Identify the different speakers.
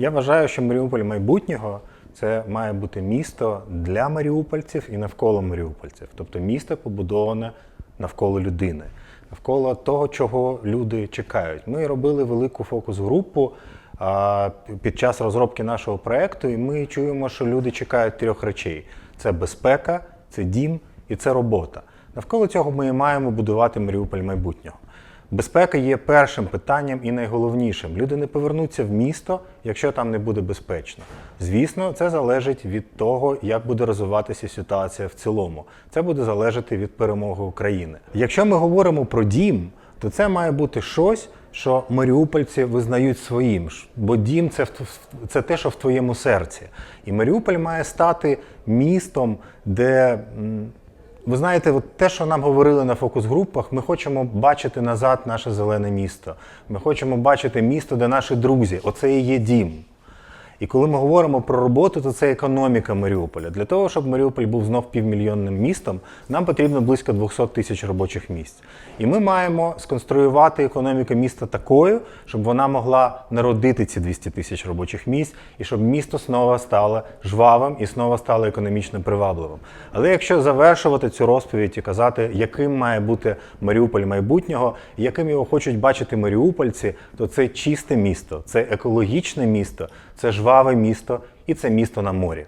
Speaker 1: Я вважаю, що Маріуполь майбутнього це має бути місто для маріупольців і навколо маріупольців. Тобто місто побудоване навколо людини, навколо того, чого люди чекають. Ми робили велику фокус-групу під час розробки нашого проекту, і ми чуємо, що люди чекають трьох речей: це безпека, це дім і це робота. Навколо цього ми і маємо будувати Маріуполь майбутнього. Безпека є першим питанням і найголовнішим. Люди не повернуться в місто, якщо там не буде безпечно. Звісно, це залежить від того, як буде розвиватися ситуація в цілому. Це буде залежати від перемоги України. Якщо ми говоримо про дім, то це має бути щось, що маріупольці визнають своїм. Бо дім це, це те, що в твоєму серці. І Маріуполь має стати містом, де. Ви знаєте, от те, що нам говорили на фокус-групах, ми хочемо бачити назад наше зелене місто. Ми хочемо бачити місто, де наші друзі. Оце і є дім. І коли ми говоримо про роботу, то це економіка Маріуполя. Для того, щоб Маріуполь був знов півмільйонним містом, нам потрібно близько 200 тисяч робочих місць. І ми маємо сконструювати економіку міста такою, щоб вона могла народити ці 200 тисяч робочих місць, і щоб місто знову стало жвавим і знову стало економічно привабливим. Але якщо завершувати цю розповідь і казати, яким має бути Маріуполь майбутнього, яким його хочуть бачити маріупольці, то це чисте місто, це екологічне місто, це жваве місто і це місто на морі.